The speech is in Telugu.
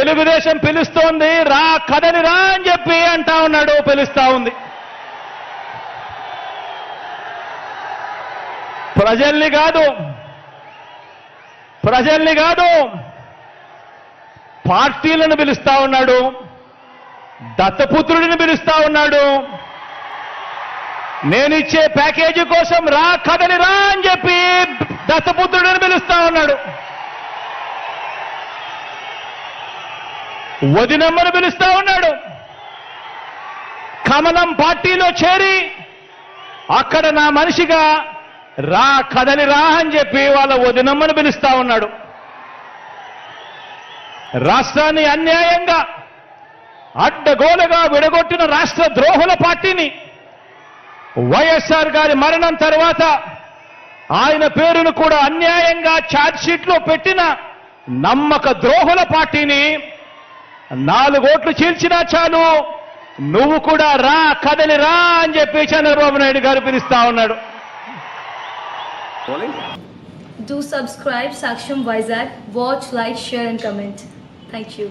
తెలుగుదేశం పిలుస్తోంది రా కదలి రా అని చెప్పి అంటా ఉన్నాడు పిలుస్తా ఉంది. ప్రజల్ని కాదు ప్రజల్ని కాదు పార్టీలను పిలుస్తా ఉన్నాడు దత్తపుత్రుడిని పిలుస్తా ఉన్నాడు. నేనిచ్చే ప్యాకేజీ కోసం రా కదలి రా అని చెప్పి దత్తపుత్రుడిని పిలుస్తా ఉన్నాడు వదినమ్మను పిలుస్తా ఉన్నాడు. కమలం పార్టీలో చేరి అక్కడ నా మనిషిగా రా కదలి రా అని చెప్పి వాళ్ళ వదినమ్మను పిలుస్తా ఉన్నాడు. రాష్ట్రాన్ని అన్యాయంగా అడ్డగోలుగా విడగొట్టిన రాష్ట్ర ద్రోహుల పార్టీని వైఎస్ఆర్ గారి మరణం తర్వాత ఆయన పేరును కూడా అన్యాయంగా ఛార్జ్ షీట్లో పెట్టిన నమ్మక ద్రోహుల పార్టీని నాలుగోట్లు చీల్చినా చాలు నువ్వు కూడా రా కదలి రా అని చెప్పి చంద్రబాబు నాయుడు గారు పిలుస్తా ఉన్నాడు Do subscribe Saksham Vizag. Watch, like, share, and comment. Thank you.